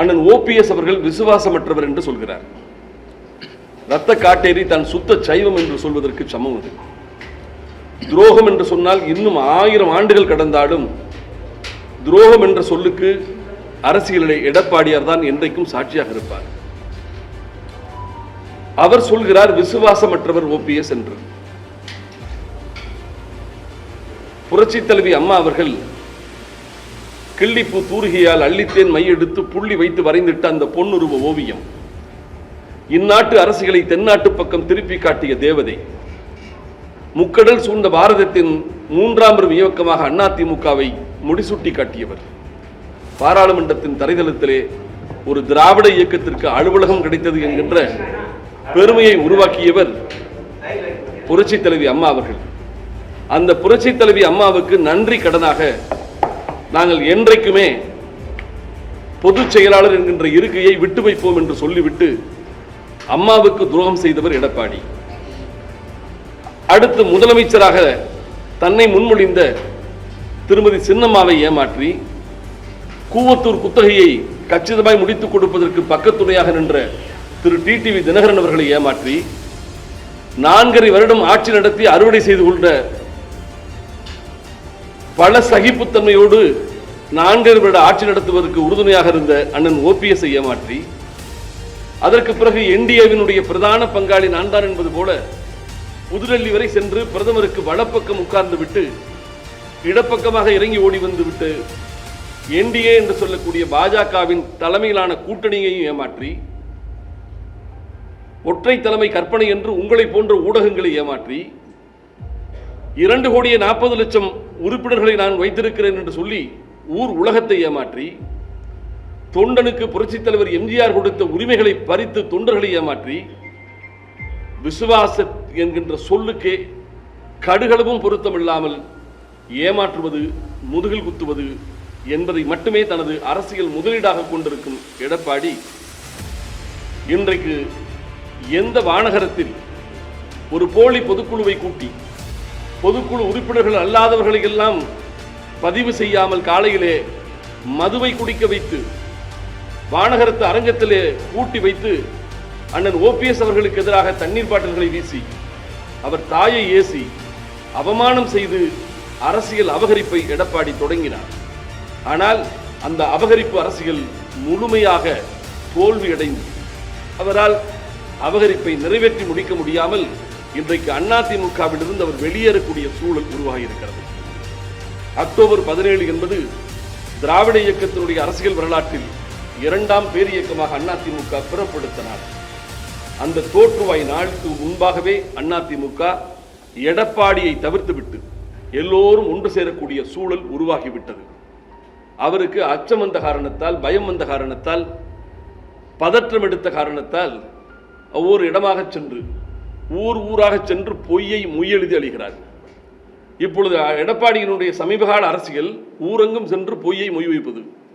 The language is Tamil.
அண்ணன் ஓபிஎஸ் அவர்கள் விசுவாசமற்றவர் என்று சொல்கிறார். ரத்த காட்டேரி தான் சுத்த சைவம் என்று சொல்வதற்கு சமம் அது. துரோகம் என்று சொன்னால் இன்னும் ஆயிரம் ஆண்டுகள் கடந்தாலும் துரோகம் என்ற சொல்லுக்கு அரசியலிலே எடப்பாடியார் தான் என்றைக்கும் சாட்சியாக இருப்பார். அவர் சொல்கிறார் விசுவாசமற்றவர் ஓபிஎஸ் என்று. புரட்சி தலைவி அம்மா அவர்கள் கிள்ளிப்பு தூருகியால் அள்ளித்தேன் மையெடுத்து புள்ளி வைத்து வரைந்திட்ட அந்த பொன்னுருவ ஓவியம். இந்நாட்டு அரசுகளை தென்னாட்டு பக்கம் திருப்பி காட்டிய தேவதை. முக்கடல் சூழ்ந்த பாரதத்தின் மூன்றாம் பெரும் இயக்கமாக அதிமுகவை முடிசூட்டி காட்டியவர். பாராளுமன்றத்தின் தரைதளத்திலே ஒரு திராவிட இயக்கத்திற்கு அலுவலகம் கிடைத்தது என்கின்ற பெருமையை உருவாக்கியவர் புரட்சி தலைவி அம்மா அவர்கள். அந்த புரட்சி தலைவி அம்மாவுக்கு நன்றி கடனாக நாங்கள் என்றைக்குமே பொதுச் செயலாளர் என்கின்ற இருக்கையை விட்டு வைப்போம் என்று சொல்லிவிட்டு அம்மாவுக்கு துரோகம் செய்தவர் எடப்பாடி. அடுத்து முதலமைச்சராக தன்னை முன்மொழிந்த திருமதி சின்னம்மாவை ஏமாற்றி கூவத்தூர் குத்தகையை கச்சிதமாய் முடித்துக் கொடுப்பதற்கு பக்கத்துணையாக நின்ற திரு டிடிவி தினகரன் அவர்களை ஏமாற்றி நான்கரை வருடம் ஆட்சி நடத்தி அறுவடை செய்து கொண்ட பல சகிப்புத்தன்மையோடு நான்கரை வருட ஆட்சி நடத்துவதற்கு உறுதுணையாக இருந்த அண்ணன் ஓபிஎஸ் ஏமாற்றி அதற்கு பிறகு என்டிஏவினுடைய பிரதான பங்காளி நான் தான் என்பது போல புதுடெல்லி வரை சென்று பிரதமருக்கு வலப்பக்கம் உட்கார்ந்து விட்டு இடப்பக்கமாக இறங்கி ஓடி வந்து விட்டு என்டிஏ என்று சொல்லக்கூடிய பாஜகவின் தலைமையிலான கூட்டணியையும் ஏமாற்றி ஒற்றை தலைமை கற்பனை என்று உங்களை போன்ற ஊடகங்களை ஏமாற்றி இரண்டு கோடியே நாற்பது லட்சம் உறுப்பினர்களை நான் வைத்திருக்கிறேன் என்று சொல்லி ஊர் உலகத்தை ஏமாற்றி தொண்டனுக்கு புரட்சித் தலைவர் எம்ஜிஆர் கொடுத்த உரிமைகளை பறித்து தொண்டர்களை ஏமாற்றி விசுவாச என்கின்ற சொல்லுக்கே கடுகளவும் பொருத்தமில்லாமல் ஏமாற்றுவது முதுகில் குத்துவது என்பதை மட்டுமே தனது அரசியல் முதலீடாக கொண்டிருக்கும் எடப்பாடி இன்றைக்கு எந்த வானகரத்தில் ஒரு போலி பொதுக்குழுவை கூட்டி பொதுக்குழு உறுப்பினர்கள் அல்லாதவர்களை எல்லாம் பதிவு செய்யாமல் காலையிலே மதுவை குடிக்க வைத்து வானகரத்து அரங்கத்திலே கூட்டி வைத்து அண்ணன் ஓபிஎஸ் அவர்களுக்கு எதிராக தண்ணீர் பாட்டில்களை வீசி அவர் தாயை ஏசி அவமானம் செய்து அரசியல் அபகரிப்பை எடப்பாடி தொடங்கினார். ஆனால் அந்த அபகரிப்பு அரசியல் முழுமையாக தோல்வியடைந்து அவரால் அபகரிப்பை நிறைவேற்றி முடிக்க முடியாமல் இன்றைக்கு அதிமுகவிலிருந்து அவர் வெளியேறக்கூடிய சூழல் உருவாகி இருக்கிறது அக்டோபர் பதினேழு என்பது திராவிட இயக்கத்தினுடைய அரசியல் வரலாற்றில் இரண்டாம் பேரியக்கமாக அதிமுக புறப்படுத்த நாள். அந்த தோற்றுவாய் நாளுக்கு முன்பாகவே அதிமுக எடப்பாடியை தவிர்த்துவிட்டு எல்லோரும் ஒன்று சேரக்கூடிய சூழல் உருவாகிவிட்டது. அவருக்கு அச்சம் வந்த காரணத்தால் பயம் வந்த காரணத்தால் பதற்றம் எடுத்த காரணத்தால் ஒவ்வொரு இடமாக சென்று ஊர் ஊராக சென்று பொய்யை முயெழுதி அழிகிறார். இப்பொழுது எடப்பாடியினுடைய சமீபகால அரசியல் ஊரெங்கும் சென்று பொய்யை மொய் வைப்பது.